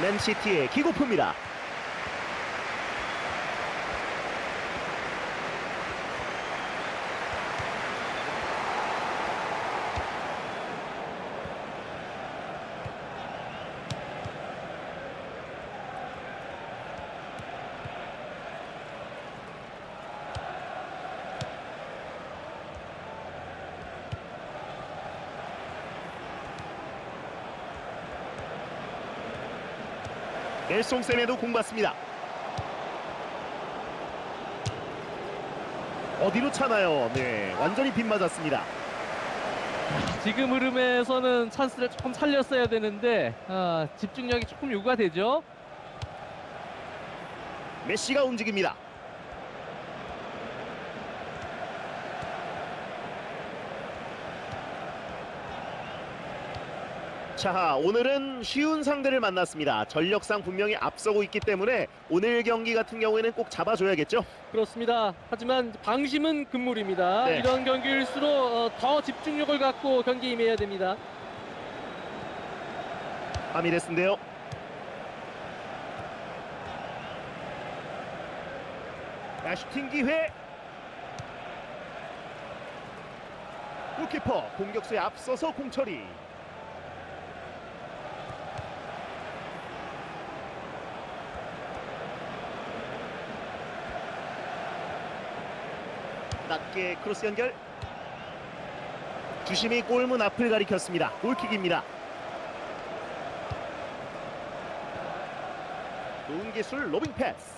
맨시티의 킥오프입니다. 넬송 세메도 공 받습니다. 어디로 차나요? 네, 완전히 빗맞았습니다. 지금 흐름에서는 찬스를 조금 살렸어야 되는데 아, 집중력이 조금 요구가 되죠. 메시가 움직입니다. 자, 오늘은 쉬운 상대를 만났습니다. 전력상 분명히 앞서고 있기 때문에 오늘 경기 같은 경우에는 꼭 잡아줘야겠죠. 그렇습니다. 하지만 방심은 금물입니다. 네. 이런 경기일수록 어, 더 집중력을 갖고 경기에 임해야 됩니다. 아미레스인데요. 자, 슈팅 기회. 골키퍼 공격수에 앞서서 공처리. 낮게 크로스 연결. 주심이 골문 앞을 가리켰습니다. 골킥입니다. 좋은 기술 로빙 패스.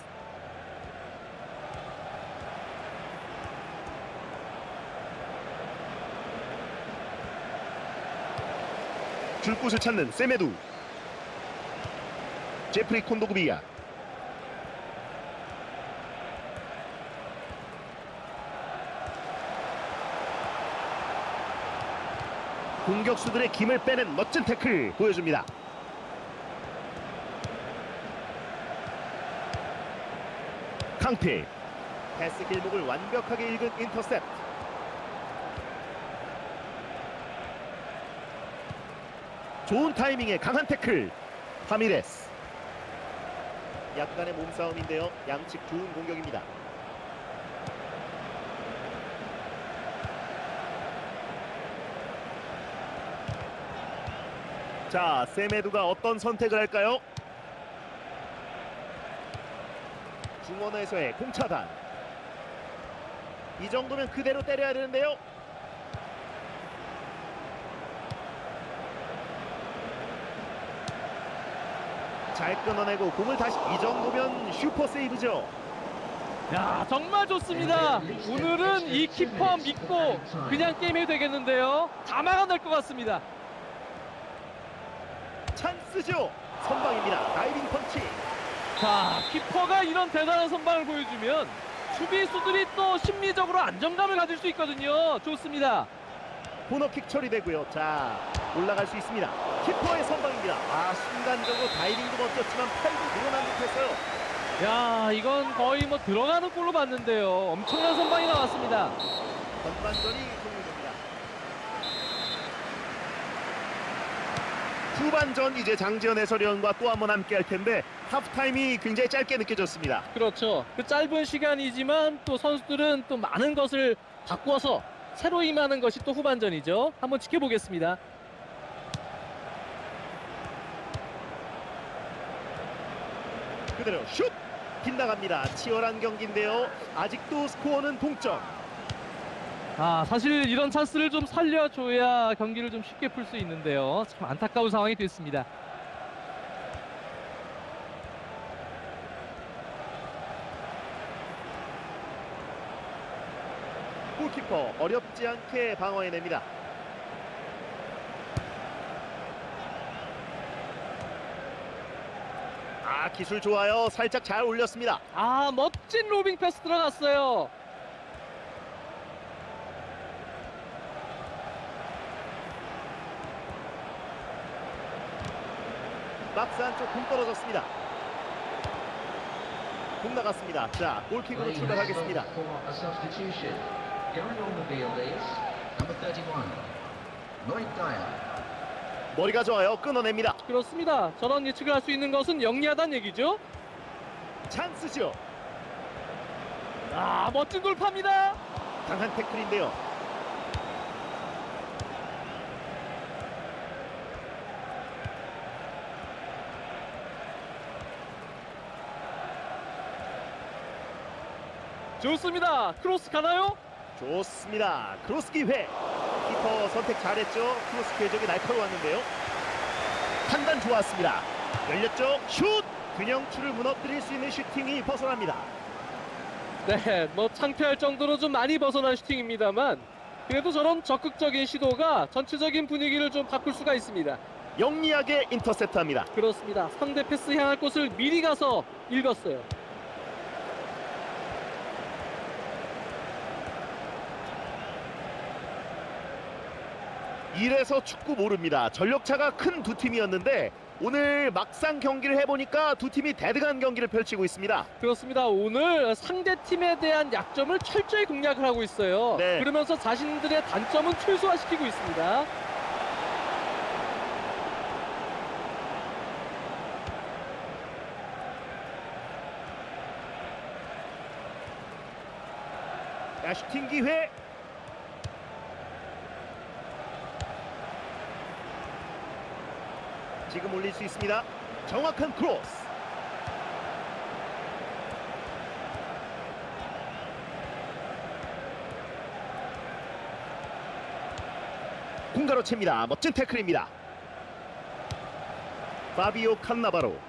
줄 곳을 찾는 세메두. 제프리 콘도그비아. 공격수들의 김을 빼는 멋진 태클 보여줍니다. 캉테 패스 길목을 완벽하게 읽은 인터셉트. 좋은 타이밍에 강한 태클. 파미레스. 약간의 몸싸움인데요. 양측 좋은 공격입니다 자 세메두가 어떤 선택을 할까요? 중원에서의 공차단 이 정도면 그대로 때려야 되는데요 잘 끊어내고 공을 다시 이 정도면 슈퍼 세이브죠 야 정말 좋습니다. 오늘은 이 키퍼 믿고 그냥 게임해도 되겠는데요. 다 막아낼 것 같습니다. 찬스죠 선방입니다 다이빙 펀치 자 키퍼가 이런 대단한 선방을 보여주면 수비수들이 또 심리적으로 안정감을 가질 수 있거든요. 좋습니다. 코너킥 처리되고요 자 올라갈 수 있습니다 키퍼의 선방입니다 아 순간적으로 다이빙도 멋졌지만 팔도 늘어난 듯했어요 야 이건 거의 뭐 들어가는 골로 봤는데요. 엄청난 선방이 나왔습니다. 전반전이 종료됩니다. 후반전 이제 장지현 해설위원과 또 한 번 함께 할 텐데 하프타임이 굉장히 짧게 느껴졌습니다. 그렇죠. 그 짧은 시간이지만 또 선수들은 또 많은 것을 바꿔서 새로 임하는 것이 또 후반전이죠. 한번 지켜보겠습니다. 그대로 슛! 빗나갑니다. 치열한 경기인데요. 아직도 스코어는 동점. 아 사실 이런 찬스를 좀 살려줘야 경기를 좀 쉽게 풀 수 있는데요. 참 안타까운 상황이 됐습니다. 골키퍼 어렵지 않게 방어해냅니다. 아 기술 좋아요. 살짝 잘 올렸습니다. 아 멋진 로빙 패스 들어갔어요. 박스 안쪽 공 떨어졌습니다. 공 나갔습니다. 자 골킥으로 출발하겠습니다. For a substitution. Going on the field is number 31, Lloyd Dyer. 머리가 좋아요. 끊어냅니다. 그렇습니다. 저런 예측을 할 수 있는 것은 영리하다는 얘기죠. 찬스죠. 아, 멋진 돌파입니다. 강한 태클인데요. 좋습니다. 크로스 가나요? 좋습니다. 크로스 기회. 키퍼 선택 잘했죠. 크로스 궤적이 날카로웠는데요. 판단 좋았습니다. 열렸죠. 슛! 균형추를 무너뜨릴 수 있는 슈팅이 벗어납니다. 네, 뭐 창피할 정도로 좀 많이 벗어난 슈팅입니다만 그래도 저런 적극적인 시도가 전체적인 분위기를 좀 바꿀 수가 있습니다. 영리하게 인터셉트합니다. 그렇습니다. 상대 패스 향할 곳을 미리 가서 읽었어요. 이래서 축구 모릅니다. 전력차가 큰 두 팀이었는데 오늘 막상 경기를 해보니까 두 팀이 대등한 경기를 펼치고 있습니다. 그렇습니다. 오늘 상대 팀에 대한 약점을 철저히 공략을 하고 있어요. 네. 그러면서 자신들의 단점은 최소화시키고 있습니다. 자, 슈팅 기회. 지금 올릴 수 있습니다. 정확한 크로스. 공가로 챕니다. 멋진 태클입니다. 파비오 칸나바로.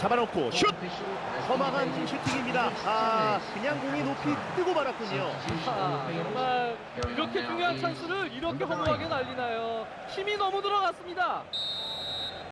잡아놓고 슛! 허망한 슈팅입니다. 아, 그냥 공이 높이 뜨고 말았군요. 아, 정말 이렇게 중요한 찬스를 이렇게 허무하게 날리나요? 힘이 너무 들어갔습니다.